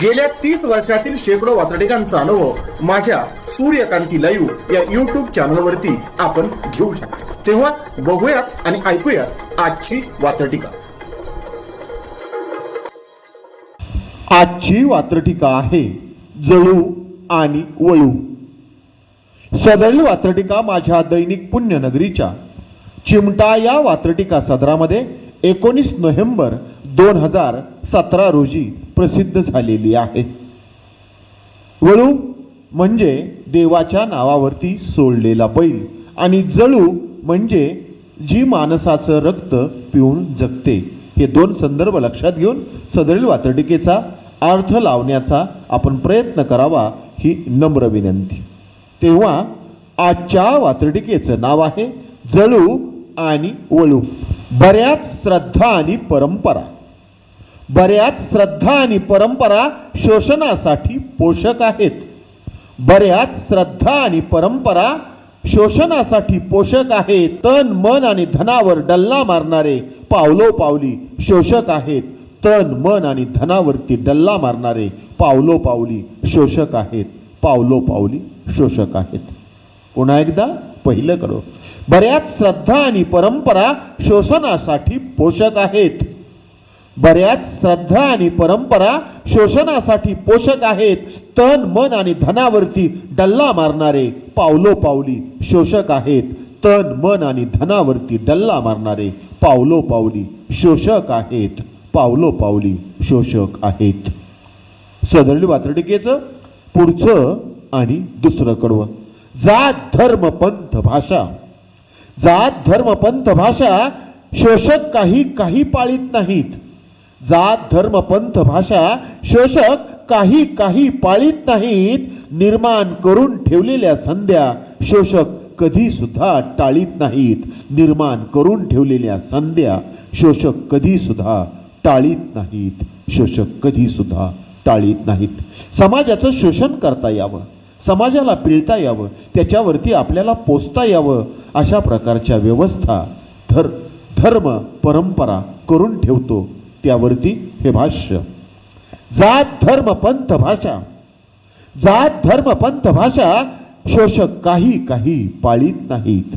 गेल्या तीस वर्षातील शेकडो वातडिकांचा अनुभव माझ्या सूर्यकांती लाईव्ह या युट्यूब चॅनलवरती आपण घेऊ शकतो. तेव्हा बघूयात आणि ऐकूयात आजची वातडिका आजची वात्रटिका आहे जळू आणि वळू. सदरील वात्रटिका माझ्या दैनिक पुण्यनगरीच्या चिमटा या वात्रटिका सदरामध्ये एकोणीस नोव्हेंबर दोन हजार सतरा रोजी प्रसिद्ध झालेली आहे. वळू म्हणजे देवाच्या नावावरती सोडलेला बैल आणि जळू म्हणजे जी माणसाचं रक्त पिऊन जगते. हे दोन संदर्भ लक्षात घेऊन सदरील वातडिकेचा अर्थ लावण्याचा आपण प्रयत्न करावा ही नम्र विनंती. तेव्हा आजच्या वातडिकेचं नाव आहे जळू आणि वळू. बऱ्याच श्रद्धा आणि परंपरा बऱ्याच श्रद्धा आणि परंपरा शोषणासाठी पोषक आहेत. बऱ्याच श्रद्धा आणि परंपरा शोषणासाठी पोषक आहेत तन मन आणि धनावर डल्ला मारणारे पावलो पावली शोषक आहेत. तन मन आणि धनावरती डल्ला मारणारे पावलो पावली शोषक आहेत. पावलो पावली शोषक आहेत. पुन्हा एकदा पहिलं करो. बऱ्याच श्रद्धा आणि परंपरा शोषणासाठी पोषक आहेत. बऱ्याच श्रद्धा आणि परंपरा शोषणासाठी पोषक आहेत. तन मन आणि धनावरती डल्ला मारणारे पावलो पावली शोषक आहेत. तन मन आणि धनावरती डल्ला मारणारे पावलो पावली शोषक आहेत. पावलो पावली शोषक आहेत. सदरली वात्रटिकेचं पुढचं आणि दुसरं कडवं जात धर्म पंथ भाषा. जात धर्म पंथ भाषा शोषक काही काही पाळीत नाहीत. जात धर्म पंथ भाषा शोषक काही काही पाळीत नाहीत निर्माण करून ठेवलेल्या संध्या शोषक कधी सुद्धा टाळीत नाहीत. निर्माण करून ठेवलेल्या संध्या शोषक कधी सुद्धा टाळीत नाहीत. शोषक कधी सुद्धा टाळीत नाहीत. समाजाचं शोषण करता यावं. समाजाला पिळता यावं. त्याच्यावरती आपल्याला पोचता यावं. अशा प्रकारच्या व्यवस्था धर धर्म परंपरा करून ठेवतो. त्यावरती हे भाष्य. जात धर्म पंथ भाषा. जात धर्म पंथ भाषा शोषक काही काही पाळीत नाहीत.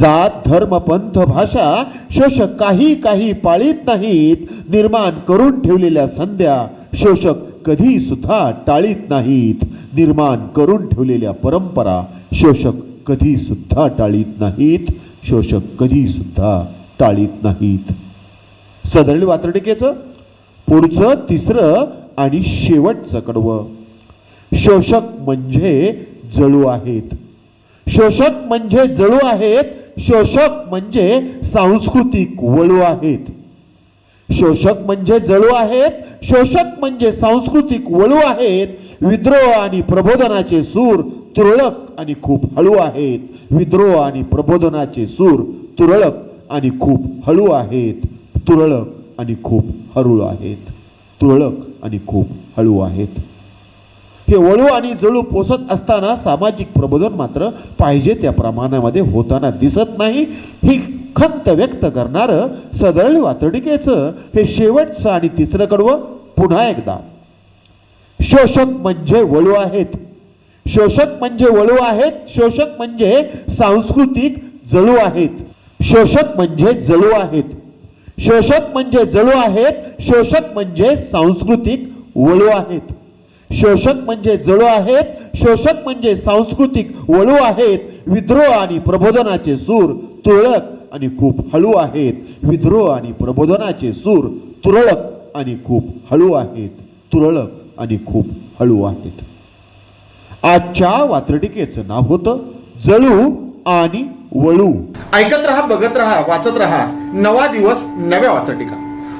जात धर्म पंथ भाषा शोषक काही काही पाळीत नाहीत. निर्माण करून ठेवलेल्या संध्या शोषक कधी सुद्धा टाळीत नाहीत. निर्माण करून ठेवलेल्या परंपरा शोषक कधी सुद्धा टाळीत नाहीत. शोषक कधी सुद्धा टाळीत नाहीत. सदरली वातडिकेचं पुढचं तिसरं आणि शेवटचं कडवं. शोषक म्हणजे जळू आहेत. शोषक म्हणजे जळू आहेत शोषक म्हणजे सांस्कृतिक वळू आहेत. शोषक म्हणजे जळू आहेत शोषक म्हणजे सांस्कृतिक वळू आहेत. विद्रोह आणि प्रबोधनाचे सूर तुरळक आणि खूप हळू आहेत. विद्रोह आणि प्रबोधनाचे सूर तुरळक आणि खूप हळू आहेत. तुरळक आणि खूप हळू आहेत. तुरळक आणि खूप हळू आहेत. हे वळू आणि जळू पोसत असताना सामाजिक प्रबोधन मात्र पाहिजे त्या प्रमाणामध्ये होताना दिसत नाही. ही खंत व्यक्त करणारं सदळ वातडिकेचं हे शेवटचं आणि तिसरं कडवं पुन्हा एकदा. शोषक म्हणजे वळू आहेत. शोषक म्हणजे वळू आहेत. शोषक म्हणजे सांस्कृतिक जळू आहेत. शोषक म्हणजे जळू आहेत. शोषक म्हणजे जळू आहेत शोषक म्हणजे सांस्कृतिक वळू आहेत. शोषक म्हणजे जळू आहेत शोषक म्हणजे सांस्कृतिक वळू आहेत. विद्रोह आणि प्रबोधनाचे सूर तुरळक आणि खूप हळू आहेत. विद्रोह आणि प्रबोधनाचे सूर तुरळक आणि खूप हळू आहेत. तुरळक आणि खूप हळू आहेत. आजच्या वात्रटिकेचं नाव होतं जळू आणि वळू. ऐकत रहा बघत रहा वाचत रहा. नवा दिवस नव्या वाचटिका.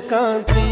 কাঁদি